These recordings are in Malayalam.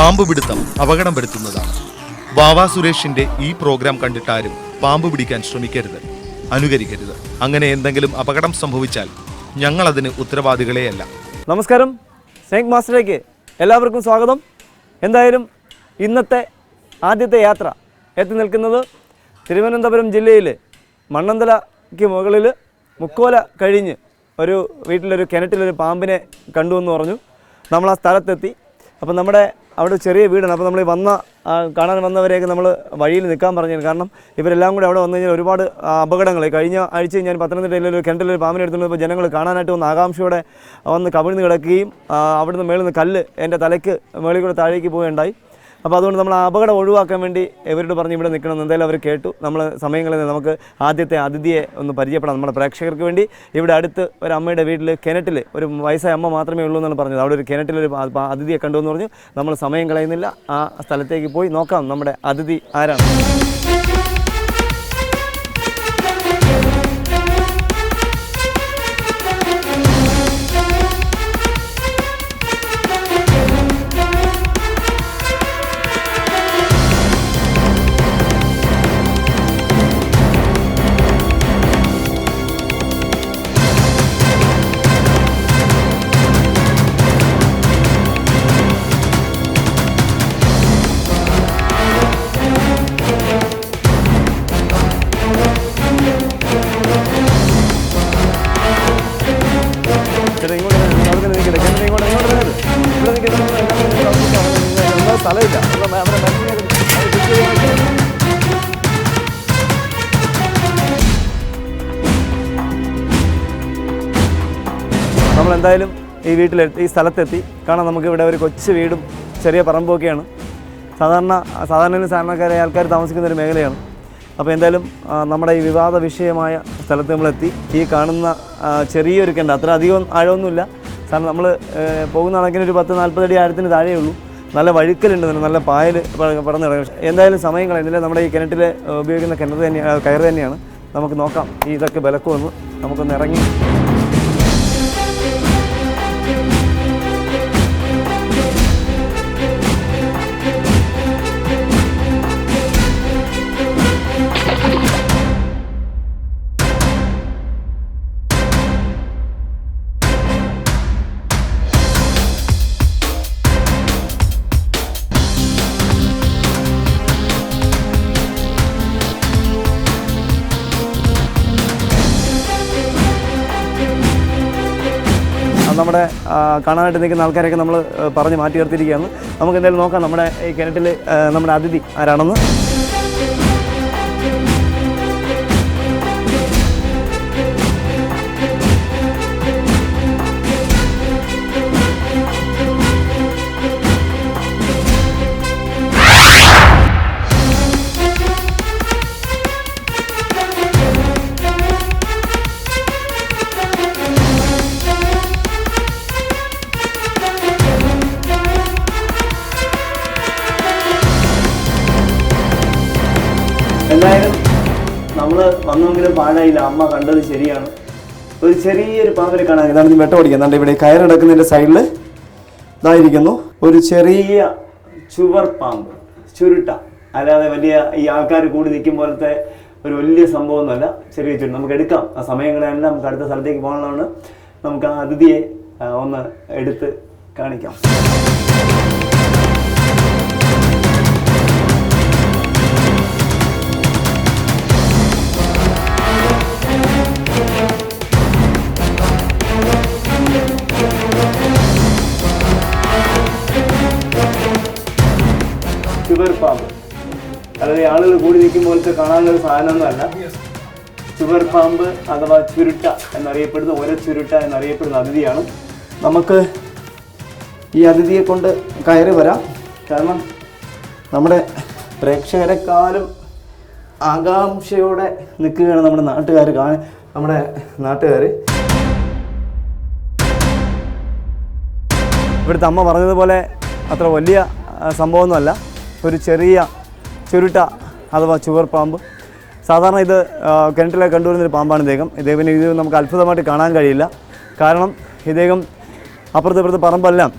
പാമ്പ് പിടുത്തം അപകടം വരുത്തുന്നതാണ് വാവാ സുരേഷിന്റെ ഈ പ്രോഗ്രാം കണ്ടിട്ടാരും പാമ്പ് പിടിക്കാൻ ശ്രമിക്കരുത് അനുകരിക്കരുത്. അങ്ങനെ എന്തെങ്കിലും അപകടം സംഭവിച്ചാൽ ഞങ്ങൾ അതിന് ഉത്തരവാദികളെയല്ല. നമസ്കാരം. സ്നേക് മാസ്റ്ററിലേക്ക് എല്ലാവർക്കും സ്വാഗതം. എന്തായാലും ഇന്നത്തെ ആദ്യത്തെ യാത്ര എത്തി നിൽക്കുന്നത് തിരുവനന്തപുരം ജില്ലയിൽ മണ്ണന്തലയ്ക്ക് മുകളിൽ മുക്കോല കഴിഞ്ഞ് ഒരു വീട്ടിലൊരു കിണറ്റിലൊരു പാമ്പിനെ കണ്ടു എന്ന് പറഞ്ഞു. നമ്മൾ ആ സ്ഥലത്തെത്തി. അപ്പം നമ്മുടെ അവിടെ ചെറിയ വീടാണ്. അപ്പോൾ നമ്മൾ വന്ന കാണാൻ വന്നവരെയൊക്കെ നമ്മൾ വഴിയിൽ നിൽക്കാൻ പറഞ്ഞു കാരണം ഇവരെല്ലാം കൂടി അവിടെ വന്നു കഴിഞ്ഞാൽ ഒരുപാട് അപകടങ്ങൾ. കഴിഞ്ഞ ആഴ്ച ഞാൻ പത്തനംതിട്ടയിൽ ഒരു കിണറ്റിലൊരു പാമ്പിനെ എടുത്തുകൊണ്ട് ജനങ്ങൾ കാണാനായിട്ട് വന്ന് ആകാംക്ഷയോടെ വന്ന് കവിഴ്ന്ന് കിടക്കുകയും അവിടുന്ന് മേളിൽ നിന്ന് കല്ല് എന്റെ തലയ്ക്ക് മേളിൽ കൂടെ താഴേക്ക് പോവുകയുണ്ടായി. അപ്പോൾ അതുകൊണ്ട് നമ്മൾ അപകടം ഒഴിവാക്കാൻ വേണ്ടി ഇവരോട് പറഞ്ഞ് ഇവിടെ നിൽക്കണം എന്തായാലും അവർ കേട്ടു. നമ്മൾ സമയങ്ങളിൽ നമുക്ക് ആദ്യത്തെ അതിഥിയെ ഒന്ന് പരിചയപ്പെടാം. നമ്മുടെ പ്രേക്ഷകർക്ക് വേണ്ടി ഇവിടെ അടുത്ത് ഒരു അമ്മയുടെ വീട്ടിൽ കിണറ്റിൽ ഒരു വയസ്സായ അമ്മ മാത്രമേ ഉള്ളൂ എന്നാണ് പറഞ്ഞത്. അവിടെ ഒരു ആ അതിഥിയെ കണ്ടു എന്ന് പറഞ്ഞു. നമ്മൾ സമയം കളയുന്നില്ല. ആ സ്ഥലത്തേക്ക് പോയി നോക്കാം. നമ്മുടെ അതിഥി ആരാണ്? എന്തായാലും ഈ വീട്ടിലെത്തി ഈ സ്ഥലത്തെത്തി. കാരണം നമുക്ക് ഇവിടെ ഒരു കൊച്ചു വീടും ചെറിയ പറമ്പൊക്കെയാണ്. സാധാരണ സാധാരണ സാധാരണക്കാരായ ആൾക്കാർ താമസിക്കുന്ന ഒരു മേഖലയാണ്. അപ്പോൾ എന്തായാലും നമ്മുടെ ഈ വിവാദ വിഷയമായ സ്ഥലത്ത് നമ്മളെത്തി. ഈ കാണുന്ന ചെറിയൊരു കിണർ അത്ര അധികം ആഴമൊന്നുമില്ല. കാരണം നമ്മൾ പോകുന്ന കണക്കിന് ഒരു പത്ത് നാൽപ്പത് അടി ആഴത്തിന് താഴേ ഉള്ളൂ നല്ല വഴുക്കലുണ്ട് നല്ല പായൽ പടന്ന് കിടക്കും. എന്തായാലും സമയം കളയുന്നില്ല. നമ്മുടെ ഈ കിണറ്റിൽ ഉപയോഗിക്കുന്ന കിണർ തന്നെയാണ് കയറ് തന്നെയാണ്. നമുക്ക് നോക്കാം. ഈ ഇതൊക്കെ വിലക്കുമെന്ന് നമുക്കൊന്ന് ഇറങ്ങി നമ്മുടെ കാണാനായിട്ട് നിൽക്കുന്ന ആൾക്കാരെയൊക്കെ നമ്മൾ പറഞ്ഞ് മാറ്റി നിർത്തിയിരിക്കുകയാണ്. നമുക്ക് എന്തായാലും നോക്കാം നമ്മുടെ ഈ കിണറ്റിൽ നമ്മുടെ അതിഥി ആരാണെന്ന്. എന്തായാലും നമ്മൾ വന്നെങ്കിലും പാഴായില്ല. അമ്മ കണ്ടത് ശരിയാണ്. ഒരു ചെറിയൊരു പാമ്പിനെ കാണാൻ ഇതാണ് വെട്ടം എന്താണ്ട് ഇവിടെ കയറടക്കുന്നതിന്റെ സൈഡിൽ ഇതായിരിക്കുന്നു ഒരു ചെറിയ ചുവർ പാമ്പ് ചുരുട്ട. അല്ലാതെ വലിയ ഈ ആൾക്കാർ കൂടി നിൽക്കും പോലത്തെ ഒരു വലിയ സംഭവമൊന്നുമല്ല. ചെറിയ ചുരുട്ട്. നമുക്ക് എടുക്കാം. ആ സമയങ്ങളെല്ലാം നമുക്ക് അടുത്ത സ്ഥലത്തേക്ക് പോകണമെന്നാണ് നമുക്ക് ആ അതിഥിയെ ഒന്ന് എടുത്ത് കാണിക്കാം. അതായത് ആളുകൾ കൂടി നിൽക്കും പോലത്തെ കാണാനുള്ള സാധനമൊന്നുമല്ല. ചുവർ പാമ്പ് അഥവാ ചുരുട്ട എന്നറിയപ്പെടുന്ന ഒര ചുരുട്ട എന്നറിയപ്പെടുന്ന അതിഥിയാണ്. നമുക്ക് ഈ അതിഥിയെ കൊണ്ട് കയറി വരാം. കാരണം നമ്മുടെ പ്രേക്ഷകരെക്കാളും ആകാംക്ഷയോടെ നിൽക്കുകയാണ് നമ്മുടെ നാട്ടുകാർ കാണാൻ നമ്മുടെ നാട്ടുകാർ. ഇവിടുത്തെ അമ്മ പറഞ്ഞതുപോലെ അത്ര വലിയ സംഭവമൊന്നുമല്ല. ഒരു ചെറിയ ചുരുട്ട അഥവാ ചുവർ പാമ്പ്. സാധാരണ ഇത് കിണറ്റിലെ കണ്ടുവരുന്നൊരു പാമ്പാണ് ഇദ്ദേഹം. ഇദ്ദേഹത്തിന് ഇത് നമുക്ക് അത്ഭുതമായിട്ട് കാണാൻ കഴിയില്ല. കാരണം ഇദ്ദേഹം അപ്പുറത്ത് പറമ്പെല്ലാം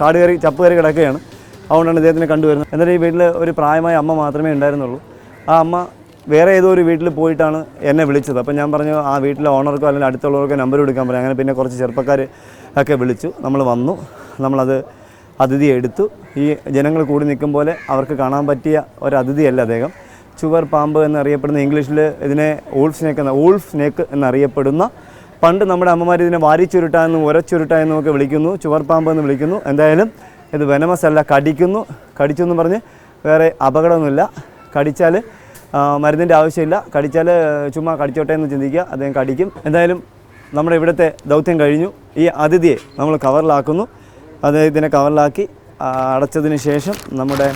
കാട് കയറി ചപ്പ് കയറി കിടക്കുകയാണ്. അതുകൊണ്ടാണ് ഇദ്ദേഹത്തിനെ കണ്ടുവരുന്നത്. എന്നിട്ട് ഈ വീട്ടിൽ ഒരു പ്രായമായ അമ്മ മാത്രമേ ഉണ്ടായിരുന്നുള്ളൂ. ആ അമ്മ വേറെ ഏതോ ഒരു വീട്ടിൽ പോയിട്ടാണ് എന്നെ വിളിച്ചത്. അപ്പം ഞാൻ പറഞ്ഞു ആ വീട്ടിലെ ഓണർക്കോ അല്ലെങ്കിൽ അടുത്തുള്ളവർക്കോ നമ്പർ കൊടുക്കാൻ പറഞ്ഞു. അങ്ങനെ പിന്നെ കുറച്ച് ചെറുപ്പക്കാർ ഒക്കെ വിളിച്ചു. നമ്മൾ വന്നു. നമ്മളത് അതിഥി എടുത്തു. ഈ ജനങ്ങൾ കൂടി നിൽക്കും പോലെ അവർക്ക് കാണാൻ പറ്റിയ ഒരു അതിഥിയല്ല അദ്ദേഹം. ചുവർ പാമ്പ് എന്നറിയപ്പെടുന്ന ഇംഗ്ലീഷിൽ ഇതിനെ ഓൾഫ് സ്നേക്ക് എന്ന ഓൾഫ് സ്നേക്ക് എന്നറിയപ്പെടുന്ന പണ്ട് നമ്മുടെ അമ്മമാർ ഇതിനെ വാരിച്ചുരുട്ട എന്നും ഉരച്ചുരുട്ട എന്നും ഒക്കെ വിളിക്കുന്നു. ചുവർ പാമ്പ് എന്ന് വിളിക്കുന്നു. എന്തായാലും ഇത് വെനമസ് അല്ല കടിക്കുന്നു. കടിച്ചു എന്ന് പറഞ്ഞ് വേറെ അപകടമൊന്നുമില്ല. കടിച്ചാൽ മരുന്നിന്റെ ആവശ്യമില്ല. കടിച്ചാൽ ചുമ്മാ കടിച്ചോട്ടെ എന്ന് ചിന്തിക്കുക. അദ്ദേഹം കടിക്കും. എന്തായാലും നമ്മുടെ ഇവിടുത്തെ ദൗത്യം കഴിഞ്ഞു. ഈ അതിഥിയെ നമ്മൾ കവറിലാക്കുന്നു അത് ഇതിനെ കവറിലാക്കി അടച്ചതിന് ശേഷം നമ്മുടെ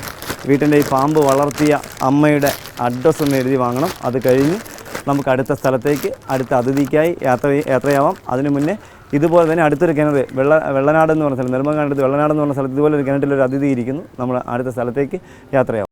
വീട്ടിന്റെ ഈ പാമ്പ് വളർത്തിയ അമ്മയുടെ അഡ്രസ്സ് ഒന്ന് എഴുതി വാങ്ങണം. അത് കഴിഞ്ഞ് നമുക്ക് അടുത്ത സ്ഥലത്തേക്ക് അടുത്ത അതിഥിക്കായി യാത്ര യാത്രയാവാം. അതിനു മുന്നേ ഇതുപോലെ തന്നെ അടുത്തൊരു കിണർ വെള്ള വെള്ളനാട് എന്ന് പറഞ്ഞ സ്ഥലം നെടുമ്പങ്ങാനടുത്ത് വെള്ളനാട് എന്ന് പറഞ്ഞ സ്ഥലത്ത് ഇതുപോലെ ഒരു കിണറ്റിലൊരു അതിഥി ഇരിക്കുന്നു. നമ്മൾ അടുത്ത സ്ഥലത്തേക്ക് യാത്രയാവും.